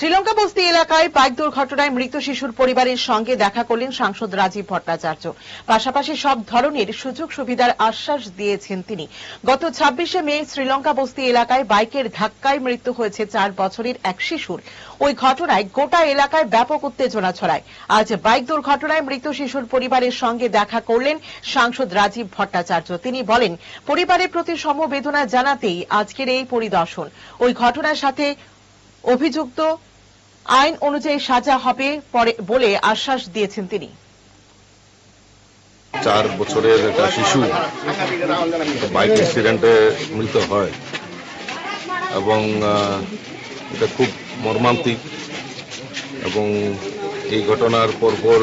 শ্রীলঙ্কা বস্তি এলাকায় বাইক দুর্ঘটনায় মৃত শিশুর পরিবারের সঙ্গে দেখা করলেন সাংসদ রাজীব ভট্টাচার্য। পাশাপাশি সব ধরনের সুযোগ সুবিধার আশ্বাস দিয়েছেন তিনি। গত ছাব্বিশে মে শ্রীলঙ্কা বস্তি এলাকায় বাইকের ধাক্কায় মৃত্যু হয়েছে চার বছরের এক শিশুর। ওই ঘটনায় গোটা এলাকায় ব্যাপক উত্তেজনা ছড়ায়। আজ বাইক দুর্ঘটনায় মৃত শিশুর পরিবারের সঙ্গে দেখা করলেন সাংসদ রাজীব ভট্টাচার্য। তিনি বলেন, পরিবারের প্রতি সমবেদনা জানাতেই আজকের এই পরিদর্শন। ওই ঘটনার সাথে অভিযুক্ত আইন অনুযায়ী সাজা হবে বলে আশ্বাস দিয়েছেন তিনি। চার বছরের একটা শিশু বাইক অ্যাক্সিডেন্টে মৃত হয় এবং এটা খুব মর্মান্তিক এবং এই ঘটনার পরপর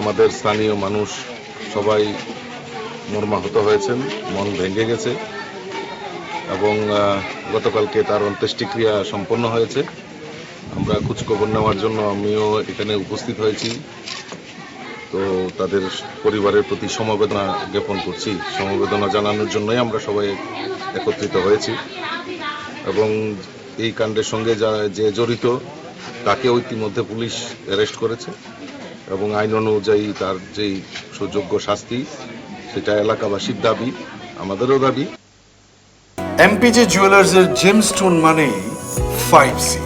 আমাদের স্থানীয় মানুষ সবাই মর্মাহত হয়েছেন, মন ভেঙে গেছে এবং গতকালকে তার অন্ত্যেষ্টিক্রিয়া সম্পন্ন হয়েছে। আমরা খোঁজখবর নেওয়ার জন্য আমিও এখানে উপস্থিত হয়েছি। তো তাদের পরিবারের প্রতি সমবেদনা জ্ঞাপন করছি। সমবেদনা জানানোর জন্যই আমরা সবাই একত্রিত হয়েছি। এবং এই কাণ্ডের সঙ্গে যা, যে জড়িত তাকে ইতিমধ্যে পুলিশ অ্যারেস্ট করেছে। এবং আইন অনুযায়ী তার যেই সুযোগ্য শাস্তি, সেটা এলাকাবাসীর দাবি, আমাদেরও দাবি। এমপিজি জুয়েলার্সের জেমস্টোন মানে ফাইভ সি